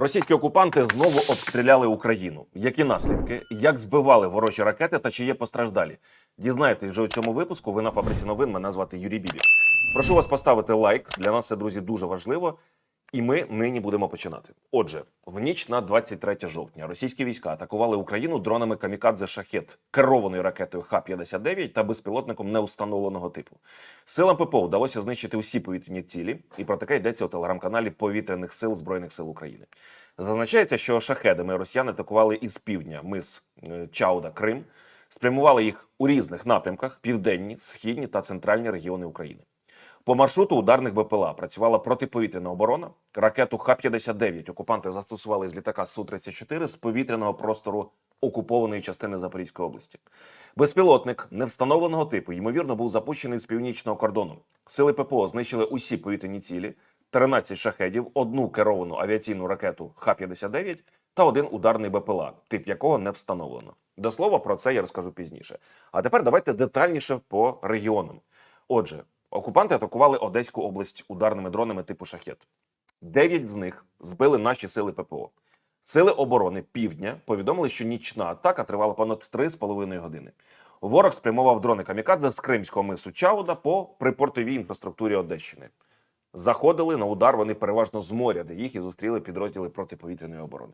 Російські окупанти знову обстріляли Україну. Які наслідки? Як збивали ворожі ракети та чи є постраждалі? Дізнаєтесь вже у цьому випуску. Ви на фабриці новин. Мене звати Юрій Бібік. Прошу вас поставити лайк. Для нас це друзі дуже важливо. І ми нині будемо починати. Отже, в ніч на 23 жовтня російські війська атакували Україну дронами камікадзе шахет, керованою ракетою Х-59 та безпілотником неустановленого типу. Силам ППО вдалося знищити усі повітряні цілі, і про таке йдеться у телеграм-каналі Повітряних сил Збройних сил України. Зазначається, що шахедами росіяни атакували із півдня мис е, Чауда, Крим, спрямували їх у різних напрямках: південні, східні та центральні регіони України. По маршруту ударних БПЛА працювала протиповітряна оборона. Ракету Х-59 окупанти застосували з літака Су-34 з повітряного простору окупованої частини Запорізької області. Безпілотник невстановленого типу, ймовірно, був запущений з північного кордону. Сили ППО знищили усі повітряні цілі, 13 шахедів, одну керовану авіаційну ракету Х-59 та один ударний БПЛА, тип якого не встановлено. До слова, про це я розкажу пізніше. А тепер давайте детальніше по регіонам. Отже, окупанти атакували Одеську область ударними дронами типу шахет. Дев'ять з них збили наші сили ППО. Сили оборони Півдня повідомили, що нічна атака тривала понад 3,5 години. Ворог спрямував дрони камікадзе з кримського мису Чауда по припортовій інфраструктурі Одещини. Заходили на удар вони переважно з моря, де їх і зустріли підрозділи протиповітряної оборони.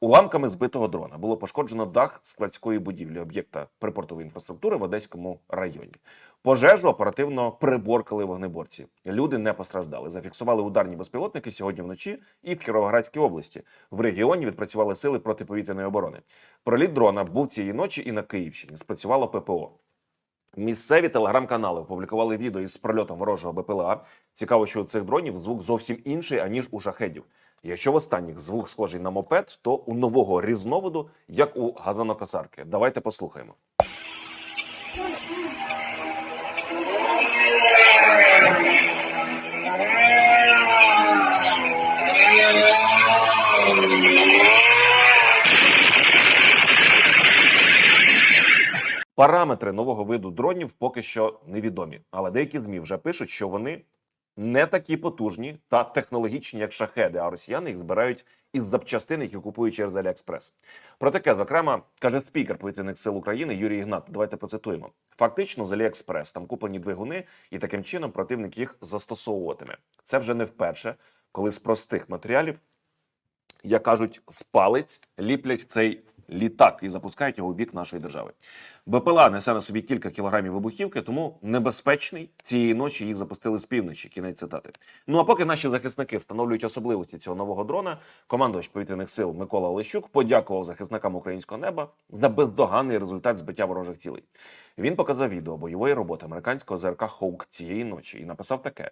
Уламками збитого дрона було пошкоджено дах складської будівлі об'єкта припортової інфраструктури в Одеському районі. Пожежу оперативно приборкали вогнеборці. Люди не постраждали. Зафіксували ударні безпілотники сьогодні вночі і в Кіровоградській області. В регіоні відпрацювали сили протиповітряної оборони. Проліт дрона був цієї ночі і на Київщині. Спрацювало ППО. Місцеві телеграм-канали опублікували відео із прольотом ворожого БПЛА. Цікаво, що у цих дронів звук зовсім інший, аніж у шахедів. Якщо в останніх звук схожий на мопед, то у нового різновиду, як у газонокосарки. Давайте послухаємо. Параметри нового виду дронів поки що невідомі, але деякі змі вже пишуть, що вони не такі потужні та технологічні, як шахеди, а росіяни їх збирають із запчастин, які купують через Аліекспрес. Про таке, зокрема, каже спікер повітряних сил України Юрій Ігнат. Давайте процитуємо. Фактично, з Аліекспрес там куплені двигуни, і таким чином противник їх застосовуватиме. Це вже не вперше, коли з простих матеріалів, як кажуть, з палець ліплять цей літак і запускають його у бік нашої держави. БПЛА несе на собі кілька кілограмів вибухівки, тому небезпечний цієї ночі їх запустили з півночі. Кінець цитати. Ну а поки наші захисники встановлюють особливості цього нового дрона, командувач повітряних сил Микола Олещук подякував захисникам українського неба за бездоганний результат збиття ворожих цілей. Він показав відео бойової роботи американського ЗРК Хоук цієї ночі і написав таке.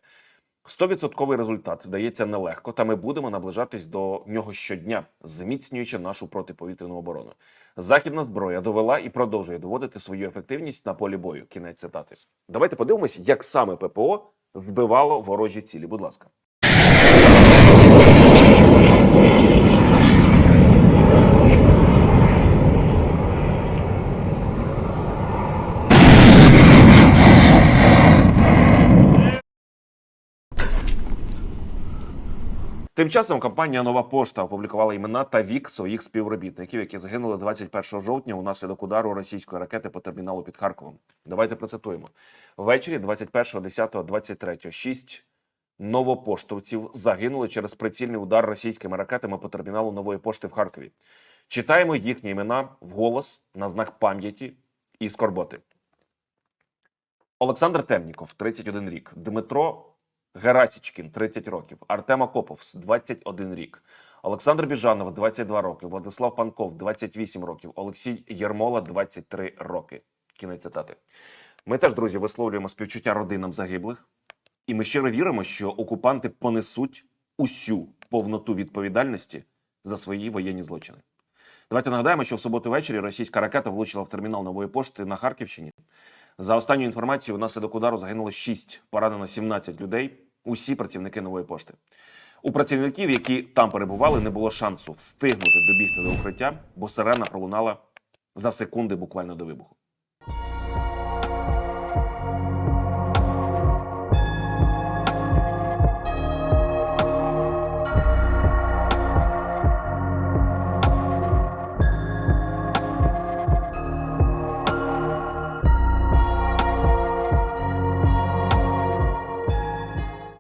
Стовідсотковий результат дається нелегко, та ми будемо наближатись до нього щодня, зміцнюючи нашу протиповітряну оборону. Західна зброя довела і продовжує доводити свою ефективність на полі бою. Кінець цитати. Давайте подивимось, як саме ППО збивало ворожі цілі. Будь ласка. Тим часом компанія Нова Пошта опублікувала імена та вік своїх співробітників, які загинули 21 жовтня унаслідок удару російської ракети по терміналу під Харковом. Давайте процитуємо. Ввечері 21.10.23 шість новопоштовців загинули через прицільний удар російськими ракетами по терміналу нової пошти в Харкові. Читаємо їхні імена вголос на знак пам'яті і скорботи. Олександр Темніков, 31 рік, Дмитро Герасічкін, 30 років, Артем Акоповс, 21 рік, Олександр Біжанов, 22 роки, Владислав Панков, 28 років, Олексій Єрмола, 23 роки. Кінець цитати. Ми теж, друзі, висловлюємо співчуття родинам загиблих, і ми щиро віримо, що окупанти понесуть усю повноту відповідальності за свої воєнні злочини. Давайте нагадаємо, що в суботу ввечері російська ракета влучила в термінал нової пошти на Харківщині. За останню інформацією, внаслідок удару загинуло 6, поранено 17 людей. Усі працівники нової пошти. У працівників, які там перебували, не було шансу встигнути добігти до укриття, бо сирена пролунала за секунди буквально до вибуху.